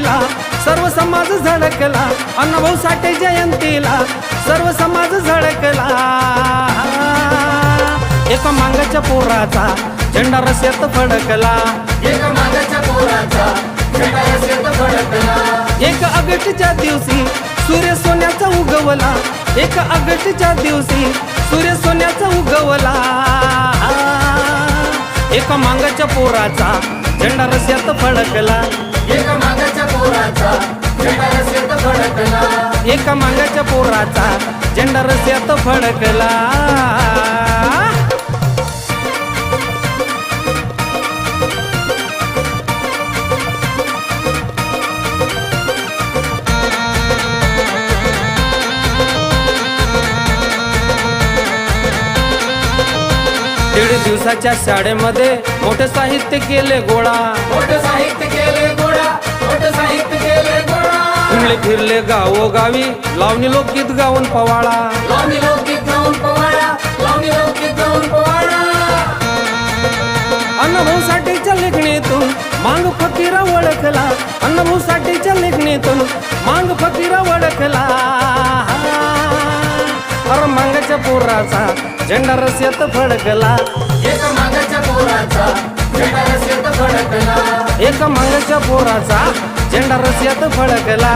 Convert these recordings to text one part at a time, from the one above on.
जयंतीला सर्व समाज झळकला अण्णाभाऊ साठे जयंतीला सर्व समाज झळकला. एका मांगाच्या पोराचा झेंडा रस्त्यात फडकला. एक मागाच्या पोराचा झेंडा रस्त्यात फडकला. एक ऑगस्टच्या दिवशी सूर्य सोन्याचा उगवला. एक ऑगस्टच्या दिवशी सूर्य सोन्याचा उगवला. एका मांगाच्या पोराचा झेंडा रस्त्यात फडकला. एक पोराचा. झेंडा रस्त्यात फडकला. एका मांगाच्या पोराचा झेंडा रस्त्यात फडकला. दीड दिवसाच्या शाळेमध्ये मोठे साहित्य केले गोळा. फिरले गावोगावी. लावणी लोकगीत गाऊन पवाळा लावणी लोकगीत गाऊन पवाडा. लावणी लोकगीत गाऊन पवाडा. अण्णाभाऊ साठेच्या लेखणीतून मांग फकीरा ओळखला. अण्णाभाऊ साठेच्या लेखणीतून मांग फकीरा ओळखला. अर मांगाच्या पोराचा झेंडा रस्त्यात फडकला. एक मागाच्या पोराचा झेंडा रस्त्यात फडकला. एक मंगच्या पोराचा झेंडा रस्यात फडकला.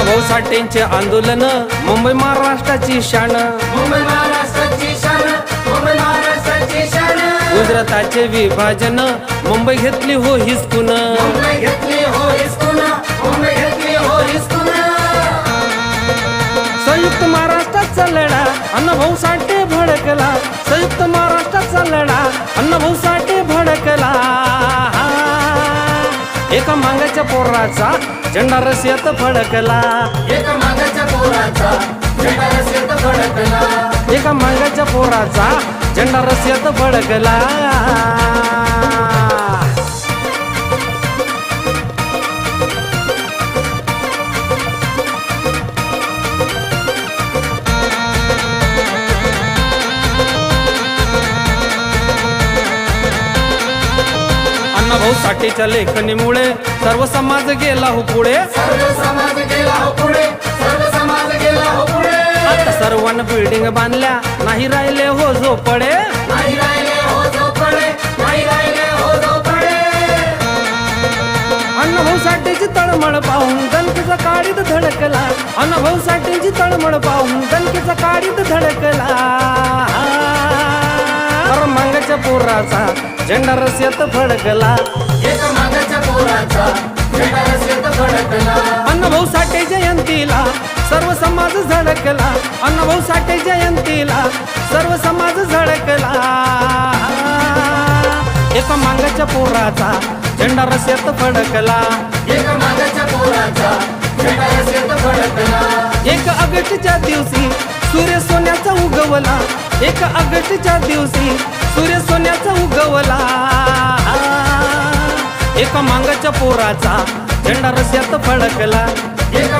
भाऊ साठेंचे आंदोलन मुंबई महाराष्ट्राची शान. मुंबई महाराष्ट्राची शान मुंबई महाराष्ट्राची गुजराताचे विभाजन. मुंबई घेतली हो हिसकून. हो मुंबई घेतली हो हिसकून. संयुक्त महाराष्ट्राचा लढा अण्णाभाऊ साठे भडकला. संयुक्त महाराष्ट्राचा लढा अण्णाभाऊ साठे भडकला. एका मांगाच्या पोराचा झेंडा रस्त्यात फडकला. एक मागाच्या पोराचा एका पोराचा झेंडा रस्त्यात फडकला भाऊ साठेच्या लेखणीमुळे सर्व समाज गेला हो पुढे. सर्व समाज गेला हो पुढे. सर्वांना बिल्डिंग बांधल्या. नाही राहिले हो झोपडे. नाही राहिले हो झोपडे. नाही राहिले हो झोपडे. अण्णाभाऊ साठेची तळमळ पाहून दणकेचा काळीत धडकला. अण्णाभाऊ साठेची तळमळ पाहून दणकेचा काळीत धडकला. मांगाच्या पोराचा झेंडा रस्त्यात फडकला. मागाच्या पोराचा झेंडा रस्त्यात फडकला. सर्व समाज झळकला. अण्णाभाऊ साठे जयंतीला सर्व समाज झळकला. एका मांगाच्या पोराचा झेंडा रस्त्यात फडकला. एक मागाच्या पोराचा झेंडा रस्त्यात फडकला. एक ऑगस्टच्या दिवशी सूर्य सोन्याचा उगवला. एक ऑगस्टच्या दिवशी सूर्य सोन्याचा उगवला. एका मांगाच्या पोराचा झेंडा रस्त्यात फडकला. एक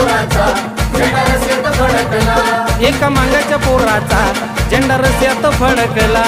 पोराचा. झेंडा रस्त्यात फडकला. एका मांगाच्या पोराचा. झेंडा रस्त्यात फडकला.